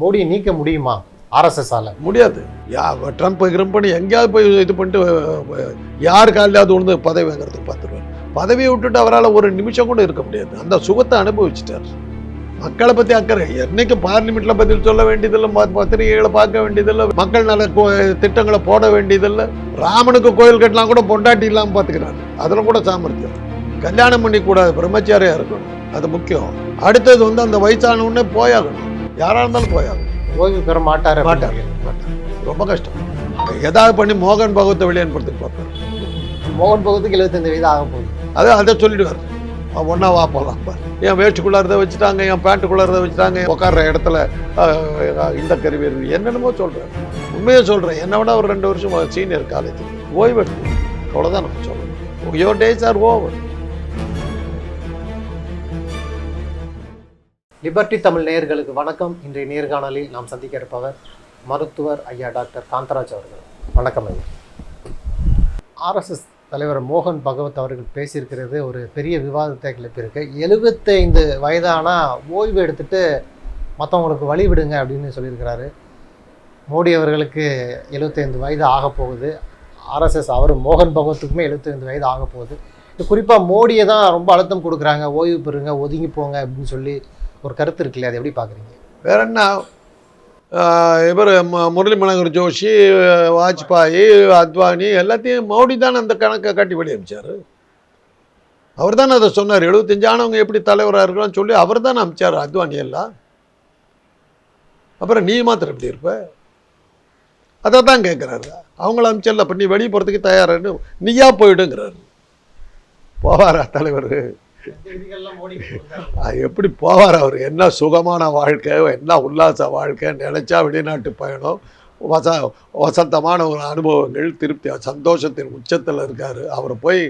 மோடியை நீக்க முடியுமா? ஆர்எஸ்எஸ் ஆல முடியாது. யா ட்ரம்ப் கிரம்பனி எங்கேயாவது போய் இது பண்ணிட்டு யார் காலையாவது உழுந்து பதவி வாங்குறதுக்கு பார்த்துருவார். பதவியை விட்டுட்டு அவரால் ஒரு நிமிஷம் கூட இருக்க முடியாது. அந்த சுகத்தை அனுபவிச்சிட்டார். மக்களை பற்றி அக்கறை. என்னைக்கு பார்லிமெண்ட்டில் பதில் சொல்ல வேண்டியதில்லை பத்திரிகைகளை பார்க்க வேண்டியதில்லை மக்கள் நல கோ- திட்டங்களை போட வேண்டியதில்லை. ராமனுக்கு கோயில் கட்டலாம் கூட பொண்டாட்டி இல்லாமல் பார்த்துக்கிறாரு. அதில் கூட சாமர்த்தியம். கல்யாணம் பண்ணி கூடாது பிரம்மச்சாரியா இருக்கணும். அது முக்கியம். அடுத்தது வந்து அந்த வயசான உடனே போயாகணும். யாராக இருந்தாலும் போயாகணும் ஓய்வு பெற மாட்டாரு மாட்டார். மாட்டார். ரொம்ப கஷ்டம். ஏதாவது பண்ணி மோகன் பகவத்தை வெளியேற்படுத்தி பார்ப்பார் மோகன் பகவத்துக்கு எழுபத்தைந்து வயது ஆக போகுது. அது அதை சொல்லிடுவார். ஒன்றா வா போகலாம் என் வேஷ்டிக்குள்ளாரதை வச்சுட்டாங்க என் பேண்ட்டுக்குள்ளாரதை வச்சுட்டாங்க உட்கார்ற இடத்துல இந்த கருவி இருக்கு. என்னென்னமோ சொல்கிறேன் உண்மையை சொல்கிறேன் என்னை விட ஒரு ரெண்டு வருஷம் சீனியர் காலேஜ். ஓய்வு எடுத்து. அவ்வளோதான் நம்ம சொல்லணும் your days are over liberty Tamil நேயர்களுக்கு வணக்கம். இன்றைய நேர்காணலில் நாம் சந்திக்க இருப்பவர் மருத்துவர் ஐயா டாக்டர் காந்தராஜ் அவர்கள். வணக்கம் ஐயா. ஆர்எஸ்எஸ் தலைவர் மோகன் பகவத் அவர்கள் பேசியிருக்கிறது ஒரு பெரிய விவாதத்தை கிளப்பியிருக்கு. எழுபத்தைந்து வயதானா ஓய்வு எடுத்துட்டு மற்றவங்களுக்கு வழி விடுங்க அப்படின்னு சொல்லியிருக்கிறாரு. மோடி அவர்களுக்கு எழுபத்தைந்து வயது ஆக போகுது. ஆர்எஸ்எஸ் அவர் மோகன் பகவத்துக்குமே எழுபத்தைந்து வயது ஆக போகுது. இது குறிப்பாக மோடியை தான் ரொம்ப அழுத்தம் கொடுக்குறாங்க. ஓய்வு பெறுங்க ஒதுங்கி போங்க அப்படின்னு சொல்லி ஒரு கருத்து இருக்குல்ல அதை எப்படி பார்க்குறீங்க? வேற என்ன? இவர் முரளி மனோகர் ஜோஷி வாஜ்பாயி அத்வானி எல்லாத்தையும் மோடி தான் அந்த கணக்கை காட்டி வெளியே அமிச்சார். அவர் தானே அதை சொன்னார். எழுபத்தஞ்சு ஆனவங்க எப்படி தலைவராக இருக்கலாம்னு சொல்லி அவர் தான் அமிச்சார் அத்வானி எல்லாம். அப்புறம் நீ மாத்திரம் எப்படி இருப்ப? அதை தான் கேட்குறாரு அவங்கள அமிச்சல அப்போ நீ வெளியே போகிறதுக்கு தயாரான்னு நீயா போயிடுங்கிறாரு. போவாரா தலைவர்? அது எப்படி போவார் அவர்? என்ன சுகமான வாழ்க்கை என்ன உல்லாச வாழ்க்கை நினைச்சா வெளிநாட்டு பயணம் வச வசந்தமான ஒரு அனுபவங்கள் திருப்தி சந்தோஷத்தின் உச்சத்தில் இருக்கார். அவர் போய்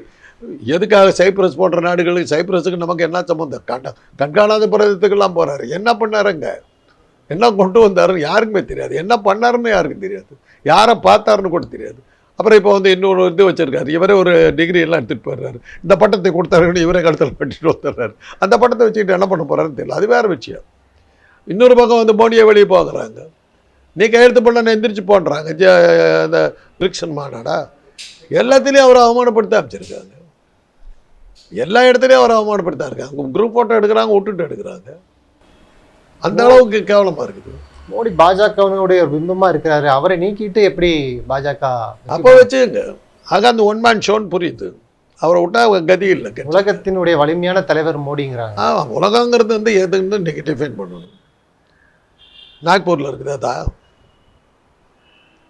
எதுக்காக சைப்ரஸ் போன்ற நாடுகளுக்கு சைப்ரஸுக்கு நமக்கு என்ன சம்மந்தம் கண்ட கண்காணாத பிரதத்துக்கெல்லாம் போகிறாரு என்ன பண்ணாருங்க? என்ன கொண்டு வந்தாருன்னு யாருக்குமே தெரியாது. என்ன பண்ணாருன்னு யாருக்கும் தெரியாது. யாரை பார்த்தாருன்னு கூட தெரியாது. அப்புறம் இப்போ வந்து இன்னொரு இது வச்சிருக்காரு. இவரே ஒரு டிகிரி எல்லாம் எடுத்துகிட்டு போயிடுறாரு. இந்த பட்டத்தை கொடுத்தாருன்னு இவரே கழுத்தில் கட்டிட்டு வந்துடுறாரு. அந்த பட்டத்தை வச்சுக்கிட்டு என்ன பண்ண போறாருன்னு தெரியல. அது வேற விஷயம். இன்னொரு பக்கம் வந்து மோடியை வெளியே போகிறாங்க. நீ கையெழுத்து பண்ண எந்திரிச்சு போன்றாங்க ஜ- அந்த பிரிக்ஷன் மாநாடா எல்லாத்துலேயும் அவரை அவமானப்படுத்த அமைச்சிருக்காங்க எல்லா இடத்துலையும் அவரை அவமானப்படுத்தா இருக்காங்க குரூப் ஃபோட்டோ எடுக்கிறாங்க விட்டுட்டு எடுக்கிறாங்க. அந்த அளவுக்கு கேவலமாக இருக்குது. மோடி பாஜகவினுடைய ஒரு பிம்பமா இருக்கிறாரு. அவரை நீக்கிட்டு எப்படி பாஜக அப்போ வச்சுங்க ஆக அந்த ஒன் மேன் ஷோன்னு புரியுது. அவரை விட்டா கதி இல்லை உலகத்தினுடைய வலிமையான தலைவர் மோடிங்கிறாங்க. ஆமாம் உலகங்கிறது வந்து எதுன்னு இன்றைக்கி டிஃபைன் பண்ணணும்? நாக்பூரில் இருக்குது அதான்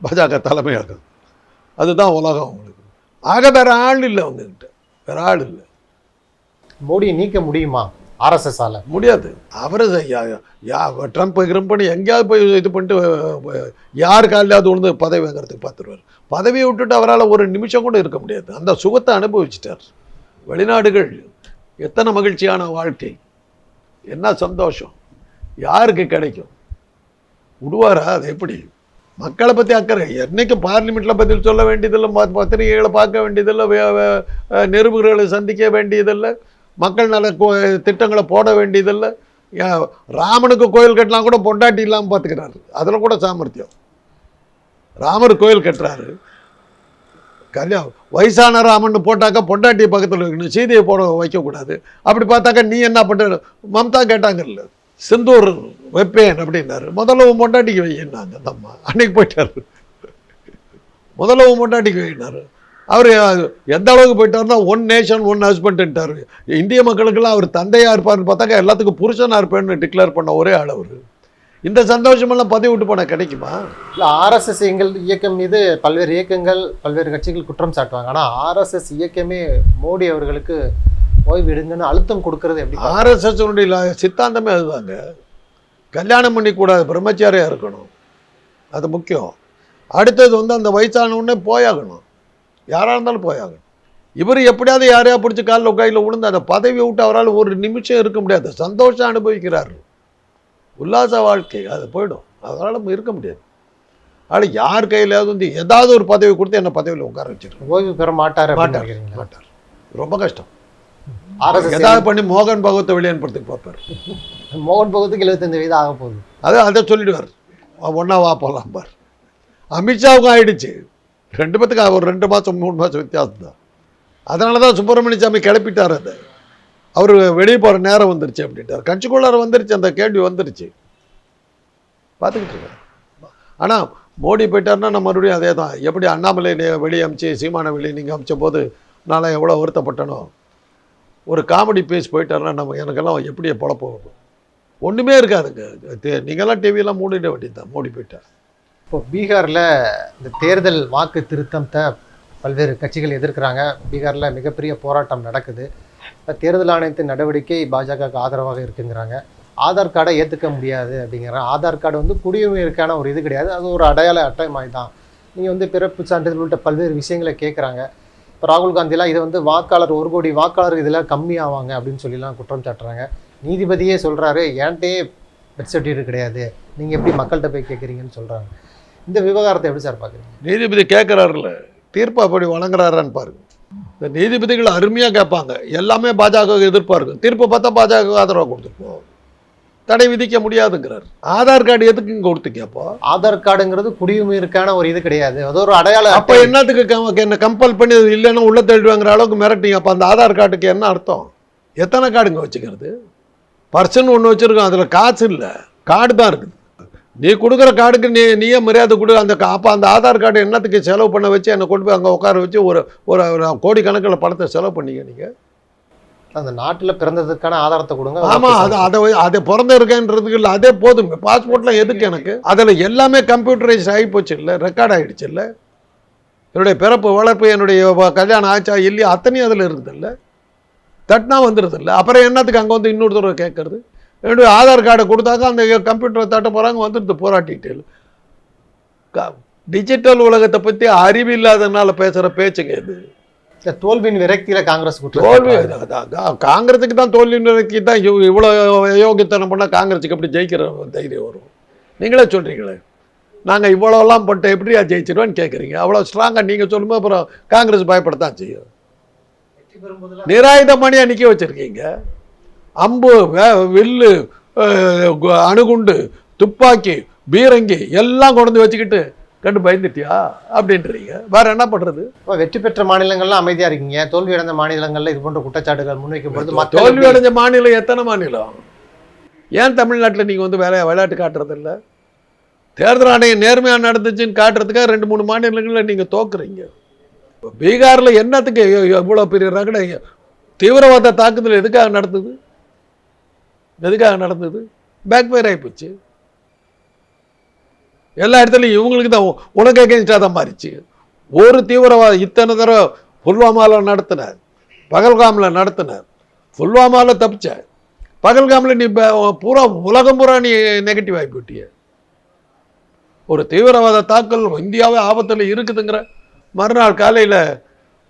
பாஜக தலைமையாகும் அதுதான் உலகம் அவங்களுக்கு. ஆக வேற ஆள் இல்லை அவங்ககிட்ட. வேற ஆள் இல்லை. மோடியை நீக்க முடியுமா? ஆர்எஸ்எஸ்ஸால். முடியாது. அவர் யா ட்ரம்ப் கிரம்பனி எங்கேயாவது போய் இது பண்ணிட்டு யார் காலையாவது உழுந்து பதவி வாங்குறதுக்கு பார்த்துருவார். பதவியை விட்டுட்டு அவரால் ஒரு நிமிஷம் கூட இருக்க முடியாது. அந்த சுகத்தை அனுபவிச்சிட்டார். வெளிநாடுகள் எத்தனை மகிழ்ச்சியான வாழ்க்கை. என்ன சந்தோஷம். யாருக்கு கிடைக்கும்? விடுவாரா அது எப்படி? மக்களை பற்றி அக்கறை. என்றைக்கும் பார்லிமெண்ட்டில் பதில் சொல்ல வேண்டியதில்லை பத்திரிகைகளை பார்க்க வேண்டியதில்லை வே- வே- நிருபர்களை சந்திக்க வேண்டியதில்லை. மக்கள் நல கோ- திட்டங்களை போட வேண்டியதில்லை. ராமனுக்கு கோயில் கட்டலாம் கூட பொண்டாட்டி இல்லாமல் பார்த்துக்கிறாரு அதில் கூட சாமர்த்தியம். ராமர் கோயில் கட்டுறாரு. கல்யாணம் வயசான ராமன் போட்டாக்கா பொண்டாட்டி பக்கத்தில் இருக்கணும் சீதையை போட வைக்கக்கூடாது. அப்படி பார்த்தாக்கா நீ என்ன பண்ணுற மம்தா கேட்டாங்கல்ல செந்தூர் வைப்பேன் அப்படின்னாரு. முதல்ல உன் பொண்டாட்டிக்கு வையினாங்க அந்த அம்மா அன்னைக்கு போயிட்டாரு. முதல்ல உன் பொண்டாட்டிக்கு வைனாரு அவர் எந்த அளவுக்கு போயிட்டாருன்னா ஒன் நேஷன் ஒன் ஹஸ்பண்ட்ட்டார் இந்திய மக்களுக்கெல்லாம் அவர் தந்தையாக இருப்பார்னு பார்த்தாக்கா எல்லாத்துக்கும் புருஷனாக இருப்பேன்னு டிக்ளேர் பண்ண ஒரே ஆள் அவர். இந்த சந்தோஷமெல்லாம் பதவி விட்டு போனால் கிடைக்குமா? இல்ல ஆர்எஸ்எஸ் எங்கள் இயக்கம் மீது பல்வேறு இயக்கங்கள் பல்வேறு கட்சிகள் குற்றம் சாட்டுவாங்க. ஆனா ஆர்எஸ்எஸ் இயக்கமே மோடி அவர்களுக்கு ஓய்வு எடுங்கன்னு அழுத்தம் கொடுக்கறது எப்படி? ஆர்எஸ்எஸ்னுடைய சித்தாந்தமே அதுதாங்க. கல்யாணம் பண்ணிக்கூடாது பிரம்மச்சாரியாக இருக்கணும். அது முக்கியம். அடுத்தது வந்து அந்த வயசான உடனே போயாகணும். யாராக இருந்தாலும் போயாகணும் இவர் எப்படியாவது யாரையா பிடிச்சி காலில் கையில் விழுந்து அந்த பதவியை விட்டு அவரால் ஒரு நிமிஷம் இருக்க முடியாது. சந்தோஷம் அனுபவிக்கிறார். உல்லாச வாழ்க்கை அது போயிடும். அதனால் இருக்க முடியாது. ஆனால் யார் கையிலாவது வந்து ஏதாவது ஒரு பதவி கொடுத்து என்ன பதவியில் உட்கார வச்சிருக்கோம் ஓய்வு பெற மாட்டாரு மாட்டார்? மாட்டார். ரொம்ப கஷ்டம். ஏதாவது பண்ணி மோகன் பகவத்தை வெளியேற்படுத்தி பார்ப்பார் மோகன் பகவத்துக்கு எழுபத்தைந்து வயது ஆக போகுது. அதை அதை சொல்லிடுவார். ஒன்றா வா போகலாம் பார் அமித்ஷாவுக்கும் ஆயிடுச்சு. ரெண்டு பேத்துக்கு ஒரு ரெண்டு மாதம் மூணு மாதம் வித்தியாசம் தான். அதனால தான் சுப்பிரமணிய சாமி கிளப்பிட்டார் அதை. அவர் வெளியே போகிற நேரம் வந்துருச்சு அப்படின்ட்டார். கஞ்சிக்குள்ளார வந்துருச்சு அந்த கேள்வி வந்துருச்சு. பார்த்துக்கிட்டு இருக்கேன். ஆனால் மோடி போயிட்டாருன்னா நான் மறுபடியும் அதே தான் எப்படி அண்ணாமலை வெளியே அமிச்சு சீமான வெளியே நீங்கள் அமிச்ச போது நான் எவ்வளோ வருத்தப்பட்டனோ. ஒரு காமெடி பேஸ் போயிட்டார்னா நம்ம எனக்கெல்லாம் எப்படி பொழப்பு ஒன்றுமே இருக்காதுங்க. தே- டிவியெல்லாம் மூடிட வேண்டியது தான் மோடி போயிட்டார். இப்போ பீகாரில் இந்த தேர்தல் வாக்கு திருத்தத்தை பல்வேறு கட்சிகள் எதிர்க்கிறாங்க. பீகாரில் மிகப்பெரிய போராட்டம் நடக்குது. இப்போ தேர்தல் ஆணையத்தின் நடவடிக்கை பாஜகவுக்கு ஆதரவாக இருக்குங்கிறாங்க. ஆதார் கார்டை ஏற்றுக்க முடியாது அப்படிங்கிறாங்க ஆதார் கார்டு வந்து குடியுரிமைக்கான ஒரு இது கிடையாது. அது ஒரு அடையாள அட்டை மாதிரி தான் நீங்கள் வந்து பிறப்பு சான்றிதழ் உள்ளிட்ட பல்வேறு விஷயங்களை கேட்குறாங்க இப்போ ராகுல் காந்திலாம் இதை வந்து வாக்காளர் ஒரு கோடி வாக்காளர் இதில் கம்மியாவாங்க அப்படின்னு சொல்லிலாம் குற்றம் சாட்டுறாங்க. நீதிபதியே சொல்கிறாரு என்கிட்டயே பெர்த் சர்டிஃபிகேட் கிடையாது. நீங்கள் எப்படி மக்கள்கிட்ட போய் கேட்குறீங்கன்னு சொல்கிறாங்க இந்த விவகாரத்தை எப்படி சார் பார்க்குறீங்க? நீதிபதி கேட்குறாருல தீர்ப்பு அப்படி வழங்குறாரான்னு பாருங்க. இந்த நீதிபதிகள் அருமையாக கேட்பாங்க. எல்லாமே பாஜக எதிர்ப்பாக இருக்கும். தீர்ப்பு பார்த்தா பாஜக ஆதரவாக கொடுத்துருப்போம். தடை விதிக்க முடியாதுங்கிறார். ஆதார் கார்டு எதுக்கு இங்கே கொடுத்து கேட்போம் ஆதார் கார்டுங்கிறது குடியுரிமைக்கான ஒரு இது கிடையாது. அது ஒரு அடையாள அப்போ என்னத்துக்கு என்ன கம்பல் பண்ணி அது இல்லைன்னா உள்ள தள்ளிடுவாங்கிற அளவுக்கு மிரட்டிங்க அப்போ அந்த ஆதார் கார்டுக்கு என்ன அர்த்தம்? எத்தனை கார்டுங்க வச்சுக்கிறது? பர்சன் ஒன்று வச்சுருக்கோம். அதில் காசு இல்லை. கார்டு தான் இருக்குது. நீ கொடுக்குற கார்டுக்கு நீ நீயே மரியாதை கொடு. அந்த அப்போ அந்த ஆதார் கார்டு என்னத்துக்கு செலவு பண்ண வச்சு என்னை கொண்டு போய் அங்கே உட்கார வச்சு ஒரு ஒரு கோடிக்கணக்கில் பணத்தை செலவு பண்ணீங்க நீங்கள் அந்த நாட்டில் பிறந்ததுக்கான ஆதாரத்தை கொடுங்க ஆமாம் அது அதை அதை பிறந்த இருக்கேன்றதுக்கு இல்லை அதே போதும். பாஸ்போர்ட்லாம் எதுக்கு எனக்கு? அதில் எல்லாமே கம்ப்யூட்டரைஸ் ஆகி போச்சு இல்லை ரெக்கார்ட் ஆகிடுச்சு இல்லை. என்னுடைய பிறப்பு வளர்ப்பு என்னுடைய கல்யாணம் ஆச்சா இல்லையா அத்தனையும் அதில் இருக்குது இல்லை. தட்டினா வந்துடுது இல்லை. அப்புறம் என்னத்துக்கு அங்கே வந்து இன்னொரு தடவை கேட்கறது? என்னுடைய ஆதார் கார்டை கொடுத்தாக்கா அந்த கம்ப்யூட்டரை தட்ட போகிறாங்க வந்துடுது பூரா டீட்டெயில் டிஜிட்டல் உலகத்தை பற்றி அறிவு இல்லாதனால பேசுகிற பேச்சுங்க இது. தோல்வியின் விரக்தியில காங்கிரஸ் தோல்வி. காங்கிரஸுக்கு தான் தோல்வி நிலைக்கு தான் இவ்- இவ்வளோ யோகித்தனம் பண்ணால் காங்கிரஸுக்கு எப்படி ஜெயிக்கிற தைரியம் வரும்? நீங்களே சொல்கிறீங்களே நாங்கள் இவ்வளோலாம் பண்ணிட்டு எப்படியா ஜெயிச்சிருவோன்னு கேட்குறீங்க அவ்வளோ ஸ்ட்ராங்காக நீங்கள் சொல்லும்போது அப்புறம் காங்கிரஸ் பயப்படத்தான் செய்யும். நிராயுதமணியாக நிற்க வச்சுருக்கீங்க. அம்பு வே- வில்லு அணுகுண்டு துப்பாக்கி பீரங்கி எல்லாம் கொண்டு வந்து வச்சுக்கிட்டு கண்டு பயந்துட்டியா? அப்படின்றீங்க. வேற என்ன பண்ணுறது இப்ப வெற்றி பெற்ற மாநிலங்கள்ல அமைதியா இருக்கீங்க. தோல்வி அடைந்த மாநிலங்கள்ல இது போன்ற குற்றச்சாட்டுகள் மக்கள் தோல்வி அடைஞ்ச மாநிலம் எத்தனை மாநிலம்? ஏன் தமிழ்நாட்டில் நீங்கள் வந்து வேலையை விளையாட்டு காட்டுறது இல்ல தேர்தல் ஆணையம் நேர்மையாக நடந்துச்சுன்னு காட்டுறதுக்காக ரெண்டு மூணு மாநிலங்களில் நீங்கள் தோக்குறீங்க. பீகாரில் என்னத்துக்கு இவ்வளோ பெரிய ரகட? தீவிரவாத தாக்குதல் எதுக்காக நடந்தது? எதுக்காக நடந்தது? பேக் ஃபயர் ஆகிப்போச்சு எல்லா இடத்துலையும் இவங்களுக்கு தான் உனக்கு அகேன்ஸ்டாக தான் மாறிச்சு. ஒரு தீவிரவாத இத்தனை தடவை புல்வாமாவில் நடத்தினார். பகல்காமில் நடத்தினார். புல்வாமாவில் தப்பிச்ச பகல்காமில் நீ பூரா உலகம் பூரா நீ நெகட்டிவ் ஆகி போட்டிய ஒரு தீவிரவாத தாக்கல் இந்தியாவே ஆபத்தில் இருக்குதுங்கிற மறுநாள் காலையில்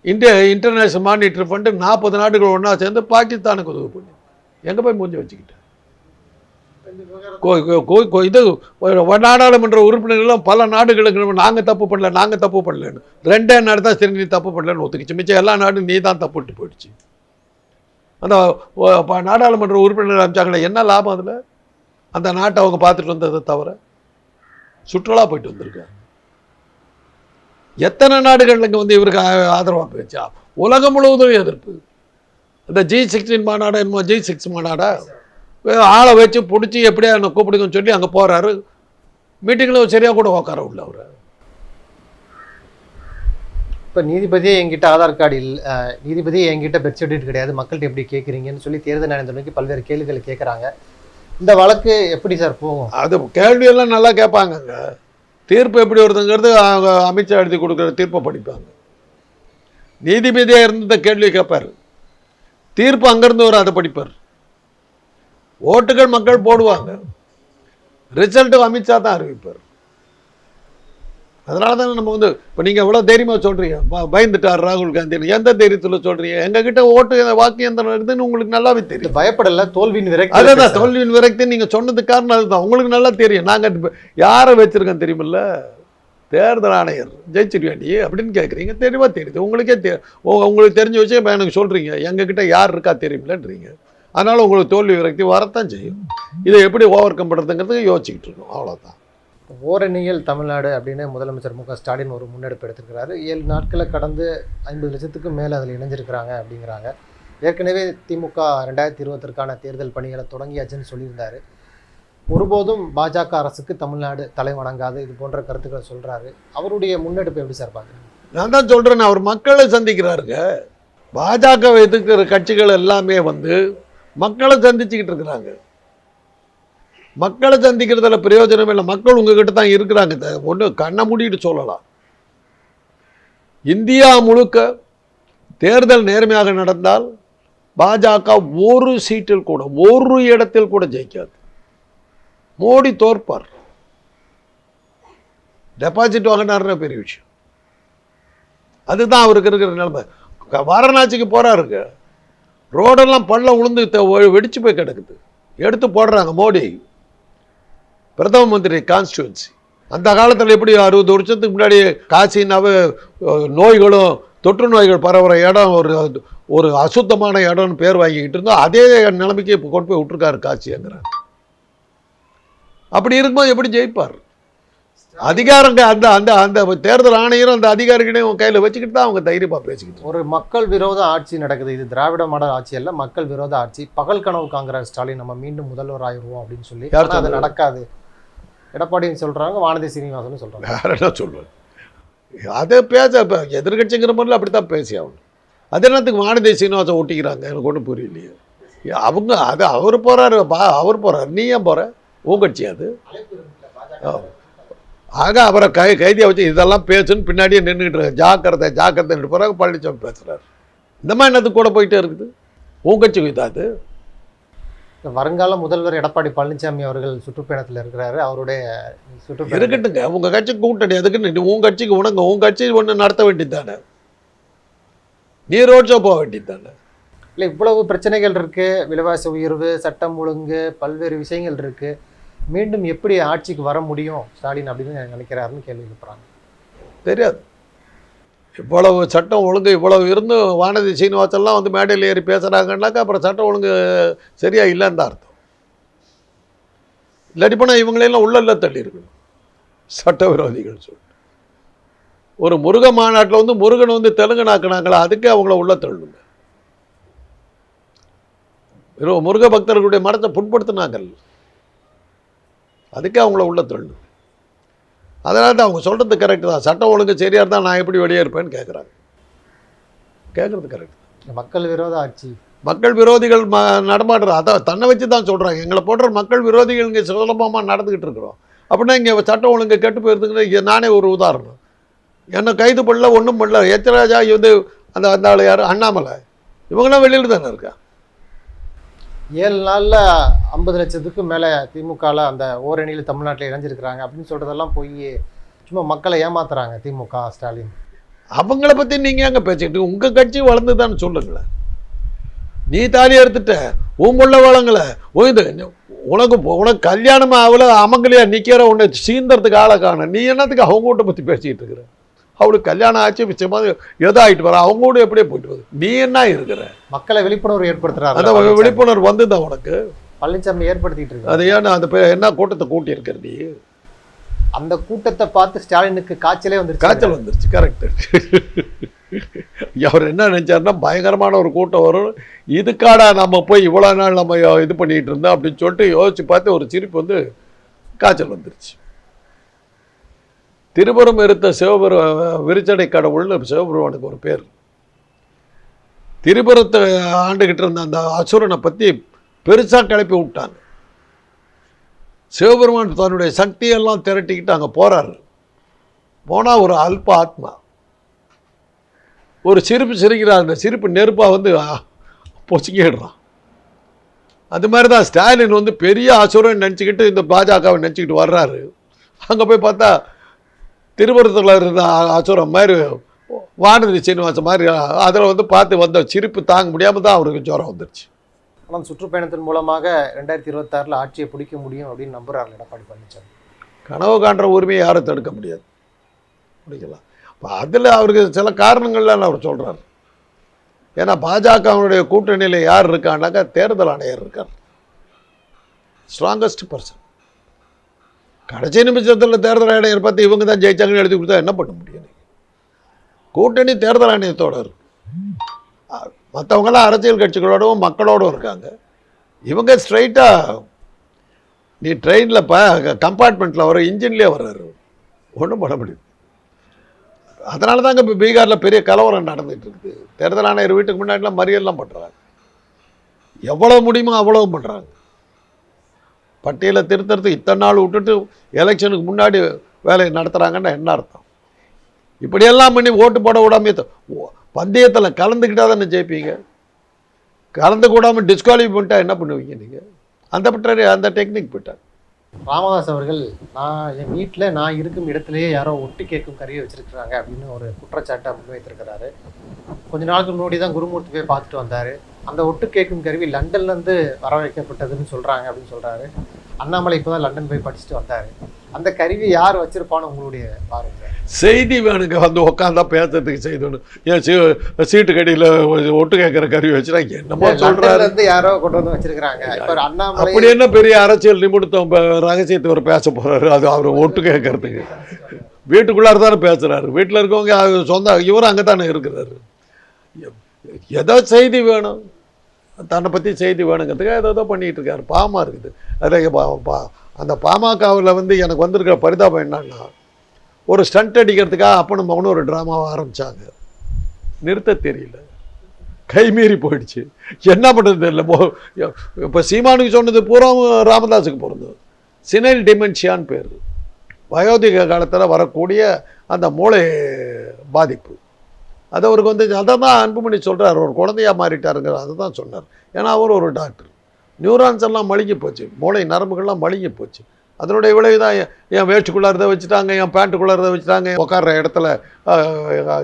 இந்தியா இன்டர்நேஷனல் மானிட்டர் ஃபண்டு நாற்பது நாடுகள் ஒன்றா சேர்ந்து பாகிஸ்தானுக்கு உதவி பண்ணி எங்கே போய் மூஞ்சி வச்சுக்கிட்டேன் இது நாடாளுமன்ற உறுப்பினர்களும் பல நாடுகளுக்கு நாங்கள் தப்பு பண்ணல நாங்கள் தப்பு பண்ணலன்னு. ரெண்டே நாடு தான் சரி நீ தப்பு பண்ணலன்னு ஒத்துக்கிச்சு. மிச்சம் எல்லா நாடும் நீ தான் தப்புட்டு போயிடுச்சு. அந்த நாடாளுமன்ற உறுப்பினர் அமைச்சாங்களே என்ன லாபம் அதில்? அந்த நாட்டை அவங்க பார்த்துட்டு வந்ததை தவிர சுற்றுலா போயிட்டு வந்திருக்காங்க. எத்தனை நாடுகள் இங்கே வந்து இவருக்கு ஆதரவாக போயிடுச்சா? உலகம் முழுவதும் எதிர்ப்பு. இந்த ஜி சிக்ஸ்டீன் மாநாடு என்னமோ ஜி சிக்ஸ் மாநாடா? ஆளை வச்சு பிடிச்சி எப்படியா என்னை கூப்பிடுங்கன்னு சொல்லி அங்கே போகிறாரு மீட்டிங்கில் சரியாக கூட உட்கார உள்ள அவர். இப்ப நீதிபதியே என்கிட்ட ஆதார் கார்டு இல்ல நீதிபதியே என்கிட்ட பெர்த் சர்டிஃபிகேட் கிடையாது. மக்கள்கிட்ட எப்படி கேட்குறீங்கன்னு சொல்லி தேர்தல் ஆணையத்தை நோக்கி பல்வேறு கேள்விகளை கேட்குறாங்க இந்த வழக்கு எப்படி சார் போகும்? அது கேள்வியெல்லாம் நல்லா கேட்பாங்கங்க தீர்ப்பு எப்படி வருதுங்கிறது அவங்க அமித்ஷா எழுதி கொடுக்குற தீர்ப்பை படிப்பாங்க. நீதிபதியாக இருந்த கேள்வி கேட்பார் தீர்ப்பு அங்கேருந்து வர அதை படிப்பார். ஓட்டுகள் மக்கள் போடுவாங்க. ரிசல்ட்டு அமித்ஷா தான் அறிவிப்பார். அதனால தானே நம்ம வந்து இப்போ நீங்கள் எவ்வளோ தைரியமாக சொல்கிறீங்க பயந்துட்டார் ராகுல் காந்தின்னு எந்த தைரியத்தில் சொல்கிறீங்க எங்ககிட்ட ஓட்டு வாக்கு எந்திரம் இருக்குதுன்னு உங்களுக்கு நல்லாவே தெரியும். பயப்படல தோல்வியின் விரக்தி அதுதான் தோல்வியின் விரக்தி நீங்க சொன்னது காரணம் அதுதான். உங்களுக்கு நல்லா தெரியும். நாங்க யாரை வச்சிருக்கோம் தெரியுமில்ல? தேர்தல் ஆணையர் ஜெயிச்சிருவேண்டி அப்படின்னு கேட்குறீங்க தெளிவாக தெரியுது. உங்களுக்கே தெ உ- உங்களுக்கு தெரிஞ்ச விஷயம் இப்போ எனக்கு சொல்கிறீங்க எங்ககிட்ட யார் இருக்கா தெரியுமில்லன்றீங்க அதனால் உங்களுக்கு தோல்வி விரக்தி வரத்தான் செய்யும். இதை எப்படி ஓவர் கம் பண்ணுறதுங்கிறதுக்கு யோசிச்சுக்கிட்டு இருக்கோம். அவ்வளோதான் ஓரணியில் தமிழ்நாடு அப்படின்னு முதலமைச்சர் மு க ஸ்டாலின் ஒரு முன்னெடுப்பு எடுத்திருக்கிறாரு. ஏழு நாட்களை கடந்து ஐம்பது லட்சத்துக்கும் மேலே அதில் இணைஞ்சிருக்கிறாங்க அப்படிங்கிறாங்க. ஏற்கனவே திமுக ரெண்டாயிரத்தி இருபத்திற்கான தேர்தல் பணிகளை தொடங்கியாச்சுன்னு சொல்லியிருந்தாரு. ஒருபோதும் பாஜக அரசுக்கு தமிழ்நாடு தலை வணங்காது இது போன்ற கருத்துக்களை சொல்றாரு. அவருடைய முன்னெடுப்பு எப்படி சார் பார்க்குறீங்க? நான் தான் சொல்கிறேன் அவர் மக்களை சந்திக்கிறாருங்க. பாஜக எதிர்க்கிற கட்சிகள் எல்லாமே வந்து மக்களை சந்திச்சுக்கிட்டு இருக்கிறாங்க. மக்களை சந்திக்கிறதுல பிரயோஜனம் இல்லை. மக்கள் உங்ககிட்ட தான் இருக்கிறாங்க. ஒன்று கண்ணை மூடிட்டு சொல்லலாம். இந்தியா முழுக்க தேர்தல் நேர்மையாக நடந்தால் பாஜக ஒரு சீட்டில் கூட ஒரு இடத்தில் கூட ஜெயிக்காது. மோடி தோற்பார். டெபாசிட் வாங்கினார்னா பெரிய விஷயம். அதுதான் அவருக்கு இருக்கிற நிலைமை. வாரணாச்சிக்கு வாரணாசிக்கு ரோடெல்லாம் பள்ளம் உளுந்து வெடிச்சு போய் கிடக்குது. எடுத்து போடுறாங்க மோடி. பிரதம மந்திரி கான்ஸ்டுவன்சி அந்த காலத்தில் எப்படி அறுபது வருஷத்துக்கு முன்னாடி காசினாவே நோய்களும் தொற்று நோய்கள் பரவுற இடம் ஒரு ஒரு அசுத்தமான இடம்னு பேர் வாங்கிக்கிட்டு இருந்தோம். அதே நிலைமைக்கு இப்போ கொண்டு போய் விட்டுருக்காரு காசிங்கிறார் அப்படி இருக்கும்போது எப்படி ஜெயிப்பார்? அதிகாரங்க அந்த அந்த அந்த தேர்தல் ஆணையரும் அந்த அதிகாரிகளையும் கையில் வச்சுக்கிட்டு தான் அவங்க தைரியமாக பேசிக்கிட்டு ஒரு மக்கள் விரோத ஆட்சி நடக்குது. இது திராவிட மாடல் ஆட்சி அல்ல மக்கள் விரோத ஆட்சி. பகல் கனவு காங்கிரஸ் ஸ்டாலின் நம்ம மீண்டும் முதல்வர் ஆயிடுவோம் அப்படின்னு சொல்லி. யார் அது? நடக்காது. எடப்பாடியும் சொல்றாங்க வானதி சீனிவாசனும் சொல்றாங்க. வேற என்ன சொல்லுவேன் அதை பேச இப்போ எதிர்கட்சிங்கிற மாதிரில அப்படி தான் பேசி ஆகணும். அது என்னத்துக்கு வானதி சீனிவாசம் ஒட்டிக்கிறாங்க? எனக்கு ஒன்றும் புரியலையே. அவங்க அது அவர் போகிறாரு பா அவர் போகிறார் நீ ஏன் போகிற உன் கட்சி அது. ஆக அவரை கை கைதியை வச்சு இதெல்லாம் பேசுன்னு பின்னாடியே நின்றுக்கிட்டு இருக்க ஜாக்கிரதை ஜாக்கிரதை பிறகு பழனிசாமி பேசுகிறாரு இந்த மாதிரி என்னத்துக்கு கூட போயிட்டே இருக்குது. உன் கட்சிக்கு இதாது வருங்கால முதல்வர் எடப்பாடி பழனிசாமி அவர்கள் சுற்றுப்பயணத்தில் இருக்கிறாரு. அவருடைய சுற்றுப்பயணம் இருக்கட்டுங்க. உங்க கட்சி கூட்டணி அதுக்குன்னு நீ உன் கட்சிக்கு உனங்க உன் கட்சி ஒன்று நடத்த வேண்டியது தானே நீ ரோட் ஷோ போக வேண்டியது தானே இல்லை இவ்வளவு பிரச்சனைகள் இருக்கு. விலைவாசி உயர்வு சட்டம் ஒழுங்கு பல்வேறு விஷயங்கள் இருக்கு. மீண்டும் எப்படி ஆட்சிக்கு வர முடியும் ஸ்டாலின் அப்படின்னு நினைக்கிறாருன்னு கேள்வி எழுப்புறாங்க தெரியாது. இவ்வளவு சட்டம் ஒழுங்கு இவ்வளவு இருந்தும் வானதி சீனிவாசல்லாம் வந்து மேடையில் ஏறி பேசுகிறாங்கன்னாக்கா அப்புறம் சட்டம் ஒழுங்கு சரியா இல்லைன்னு தான் அர்த்தம். இல்லாட்டி போனால் இவங்களெல்லாம் உள்ள தள்ளி இருக்கணும். சட்டவிரோதிகள் சொல்லி ஒரு முருக மாநாட்டில் வந்து முருகன் வந்து தெலுங்கு நாக்குனாங்களா அதுக்கே அவங்கள உள்ள தள்ளுங்க. முருக பக்தர்களுடைய மரத்தை புண்படுத்தினாங்கள் அதுக்கே அவங்கள உள்ள தள்ளணும் அதனால தான் அவங்க சொல்கிறது கரெக்டு தான். சட்டம் ஒழுங்கு சரியாக இருந்தால் நான் எப்படி வெளியே இருப்பேன்னு கேட்குறாங்க கேட்குறது கரெக்ட் மக்கள் விரோத ஆட்சி. மக்கள் விரோதிகள் ம நடமாடுற அதான் தன்னை வச்சு தான் சொல்கிறாங்க எங்களை போன்ற மக்கள் விரோதிகள் இங்கே சுலபமாக நடந்துக்கிட்டு இருக்கிறோம். அப்படின்னா இங்கே சட்டம் ஒழுங்கு கெட்டு போயிருந்துங்கன்னா இங்க நானே ஒரு உதாரணம். என்னை கைது பண்ணல ஒன்றும் பண்ணல. எச்சராஜா வந்து அந்த அந்த ஆள் யார்? அண்ணாமலை. இவங்களாம் வெளியில் தானே இருக்கா? ஏழு நாளில் ஐம்பது லட்சத்துக்கு மேலே திமுகவில் அந்த ஓரணியில் தமிழ்நாட்டில் இணைஞ்சிருக்கிறாங்க அப்படின்னு சொல்றதெல்லாம் போய் சும்மா மக்களை ஏமாத்துறாங்க திமுக ஸ்டாலின். அவங்கள பற்றி நீங்கள் எங்கே பேசிக்கிட்டு உங்கள் கட்சி வளர்ந்து தான் சொல்லுங்களேன். நீ தாலி எடுத்துட்ட உன் புள்ள வளங்களை உயிது உனக்கு உனக்கு கல்யாணம் அவ்வளோ அமங்கலியா நிற்கிற உன்னை சீந்தறதுக்கு ஆளை காண நீ என்னத்துக்கு அவங்க வீட்டை பற்றி பேசிக்கிட்டு இருக்கிற? அவளுக்கு கல்யாணம் ஆச்சு விஷயமா ஏதோ ஆகிட்டு வர அவங்க கூட எப்படியே போயிட்டு வருது. நீ என்ன இருக்கிற? மக்களை விழிப்புணர்வு அந்த ஏற்படுத்துறாரு விழிப்புணர்வு வந்துதான் உனக்கு? பழனிசாமி ஏற்படுத்திட்டு இருக்காரு. அது ஏன்னா அந்த பே- என்ன கூட்டத்தை கூட்டி இருக்கிற நீ? அந்த கூட்டத்தை பார்த்து ஸ்டாலினுக்கு காய்ச்சலே வந்துருச்சு. காய்ச்சல் வந்துருச்சு கரெக்டு அவர் என்ன நினைச்சாருன்னா பயங்கரமான ஒரு கூட்டம் வரும். இதுக்காடா நம்ம போய் இவ்வளோ நாள் நம்ம இது பண்ணிட்டு இருந்தோம் அப்படின்னு சொல்லிட்டு யோசிச்சு பார்த்து ஒரு சிரிப்பு வந்து காய்ச்சல் வந்துருச்சு. திருபுரம் இருத்த சிவபெரு விரிச்சடை கடவுள்னு சிவபெருமானுக்கு ஒரு பேர். திரிபுரத்தை ஆண்டுகிட்டு இருந்த அந்த அசுரனை பற்றி பெருசாக கிளப்பி விட்டாங்க. சிவபெருமான் தன்னுடைய சக்தியெல்லாம் திரட்டிக்கிட்டு அங்கே போகிறாரு போனால் ஒரு அல்ப ஆத்மா. ஒரு சிரிப்பு சிரிக்கிறார். அந்த சிரிப்பு நெருப்பாக வந்து பொசுக்கிடுறான். அது மாதிரி தான் ஸ்டாலின் வந்து பெரிய அசுரன் நினச்சிக்கிட்டு இந்த பாஜகவை நினச்சிக்கிட்டு வர்றாரு. அங்கே போய் பார்த்தா திருவரத்தில் இருந்த அசுரம் மாதிரி வானதி சீனிவாசன் மாதிரி அதில் வந்து பார்த்து வந்த சிரிப்பு தாங்க முடியாமல் தான் அவருக்கு ஜுரம் வந்துருச்சு. ஆனால் சுற்றுப்பயணத்தின் மூலமாக ரெண்டாயிரத்தி இருபத்தாறுல ஆட்சியை பிடிக்க முடியும் அப்படின்னு நம்புறாரு எடப்பாடி பழனிசாமி. கனவு காண்ற உரிமையை யாரும் தடுக்க முடியாது. முடிக்கலாம். இப்போ அதில் அவருக்கு சில காரணங்கள்லாம் அவர் சொல்கிறார் ஏன்னா பாஜகவுடைய கூட்டணியில் யார் இருக்கான்னாக்கா தேர்தல் ஆணையர் இருக்கார். ஸ்ட்ராங்கஸ்ட் பர்சன் கடைசி நிமிஷத்தில் தேர்தல் ஆணையர் பார்த்து இவங்க தான் ஜெயிச்சாங்கன்னு எழுதி கொடுத்தா என்ன பண்ண முடியும்? கூட்டணி தேர்தல் ஆணையத்தோட இருக்கு. மற்றவங்களாம் அரசியல் கட்சிகளோடவும் மக்களோடவும் இருக்காங்க. இவங்க ஸ்ட்ரைட்டாக நீ ட்ரெயினில் ப கம்பார்ட்மெண்ட்டில் வர இன்ஜின்லேயே வர்றாரு. ஒன்றும் பண்ண முடியும். அதனால தாங்க இப்போ பீகாரில் பெரிய கலவரம் நடந்துட்டு இருக்குது தேர்தல் ஆணையர் வீட்டுக்கு முன்னாடிலாம் மறியல்லாம் பண்ணுறாங்க எவ்வளோ முடியுமோ அவ்வளோ பண்ணுறாங்க பட்டியலை திருத்தறதுக்கு இத்தனை நாள் விட்டுட்டு எலெக்ஷனுக்கு முன்னாடி வேலையை நடத்துகிறாங்கன்னா என்ன அர்த்தம்? இப்படியெல்லாம் பண்ணி ஓட்டு போட விடாம பந்தயத்தில் கலந்துக்கிட்டால் தானே ஜெயிப்பீங்க? கலந்து கூடாமல் டிஸ்குவாலிஃபை பண்ணிட்டா என்ன பண்ணுவீங்க நீங்கள் அந்த பட்ட அந்த டெக்னிக் போயிட்டாங்க ராமதாஸ் அவர்கள் நான் என் வீட்டில் நான் இருக்கும் இடத்துலையே யாரோ ஒட்டு கேட்கும் கறியை வச்சிருக்கிறாங்க அப்படின்னு ஒரு குற்றச்சாட்டை முன்வைத்திருக்கிறாரு. கொஞ்ச நாளுக்கு முன்னாடி தான் குருமூர்த்தி போய் பார்த்துட்டு வந்தார். அந்த ஒட்டு கேட்கும் கருவி லண்டன்லேருந்து வரவழைக்கப்பட்டதுன்னு சொல்கிறாங்க அப்படின்னு சொல்கிறாரு அண்ணாமலை இப்போ தான் லண்டன் போய் படிச்சுட்டு வந்தார். அந்த கருவி யார் வச்சிருப்பான்னு உங்களுடைய பாருங்க செய்தி வேணுங்க. வந்து உட்காந்தா பேசுறதுக்கு செய்தணும் ஏன் சீ சீட்டு கடியில் ஒட்டு கேட்குற கருவி வச்சுனா என்னமோ சொல்கிறாரு இருந்து யாரோ கொண்டு வந்து வச்சிருக்கிறாங்க. இப்போ ஒரு அண்ணாமலை அப்படி என்ன பெரிய அரசியல் நிமிடத்தம் ரகசியத்தை அவர் பேச போறாரு. அது அவர் ஒட்டு கேட்கறதுக்கு. வீட்டுக்குள்ளார தானே பேசுறாரு. வீட்டில் இருக்கவங்க சொந்த இவரும் அங்கே தானே இருக்கிறாரு. ஏதோ செய்தி வேணும். தன்னை பற்றி செய்தி வேணுங்கிறதுக்காக ஏதோ ஏதோ பண்ணிகிட்டு இருக்காரு. பாமா இருக்குது. அதில் பா- பா- அந்த பாமகவில் வந்து எனக்கு வந்திருக்கிற பரிதாபம் என்னன்னா ஒரு ஸ்டண்ட் அடிக்கிறதுக்காக அப்பனும் மகனும் ஒரு ட்ராமாவை ஆரம்பித்தாங்க நிறுத்த தெரியல. கைமீறி போயிடுச்சு. என்ன பண்ணுறது தெரியல. இப்போ சீமானுக்கு சொன்னது பூரா ராமதாஸுக்கு பிறந்தது சினைல் டிமென்ஷியான்னு பேர். வயோதிக காலத்தில் வரக்கூடிய அந்த மூளை பாதிப்பு. அது அவருக்கு வந்து அதை தான் அன்புமணி சொல்கிறார் ஒரு குழந்தையாக மாறிட்டாருங்கிற அதை தான் சொன்னார். ஏன்னா அவர் ஒரு டாக்டர். நியூரான்ஸ் எல்லாம் மழுங்கி போச்சு. மூளை நரம்புகள்லாம் மழுங்கி போச்சு. அதனுடைய விளைவு தான் என் என் வேஷ்டுக்குள்ளாரதை வச்சுட்டாங்க என் பேண்ட்டுக்குள்ளாரதை வச்சுட்டாங்க உட்கார்ற இடத்துல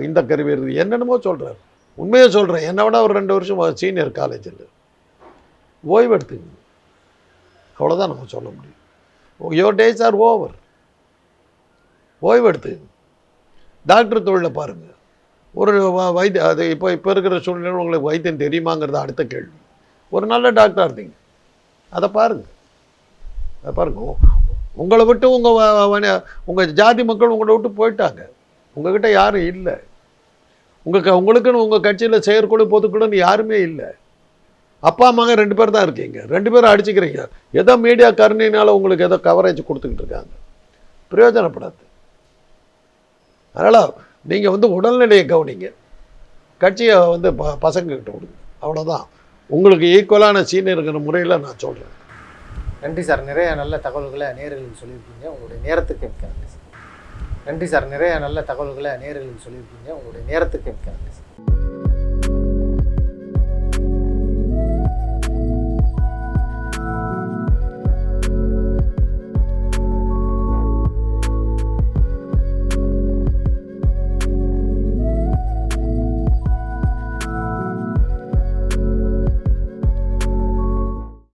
இந்த கருவி இருக்குது. என்னென்னமோ சொல்கிறார் உண்மையை சொல்கிறேன் என்னை விட ஒரு ரெண்டு வருஷம் சீனியர் காலேஜில் ஓய்வு எடுத்துங்க அவ்வளோதான் நம்ம சொல்ல முடியும். யோர் டேஸ் ஆர் ஓவர் ஓய்வு எடுத்துங்க டாக்டர் தொழிலை பாருங்கள் ஒரு வைத்திய அது இப்போ இப்போ இருக்கிற சூழ்நிலை உங்களுக்கு வைத்தியம் தெரியுமாங்கிறது அடுத்த கேள்வி. ஒரு நல்ல டாக்டராக இருந்தீங்க. அதை பாருங்கள் அதை பாருங்க. உங்களை விட்டு உங்கள் உங்கள் ஜாதி மக்கள் உங்களை விட்டு போயிட்டாங்க. உங்ககிட்ட யாரும் இல்லை. உங்கள் உங்களுக்குன்னு உங்கள் கட்சியில் செயற்குழு பொதுக்குழுன்னு யாருமே இல்லை. அப்பா அம்மாங்க ரெண்டு பேர் தான் இருக்கீங்க. ரெண்டு பேரும் அடிச்சுக்கிறீங்க. ஏதோ மீடியா கருணினால் உங்களுக்கு ஏதோ கவரேஜ் கொடுத்துக்கிட்டு இருக்காங்க. பிரயோஜனப்படாது. அதனால் நீங்கள் வந்து உடல்நிலையை கவனிங்க. கட்சியை வந்து ப பசங்கக்கிட்ட விடுங்க அவ்வளோதான் உங்களுக்கு ஈக்குவலான சீன் இருக்கிற முறையில் நான் சொல்கிறேன் நன்றி சார். நிறைய நல்ல தகவல்களை நேர்களுக்கு சொல்லியிருக்கீங்க. உங்களுடைய நேரத்துக்கு மிக்க நன்றி சார். நன்றி சார். நிறைய நல்ல தகவல்களை நேர்களுக்கு சொல்லியிருக்கீங்க. உங்களுடைய நேரத்துக்கு மிக்க நன்றி சார்.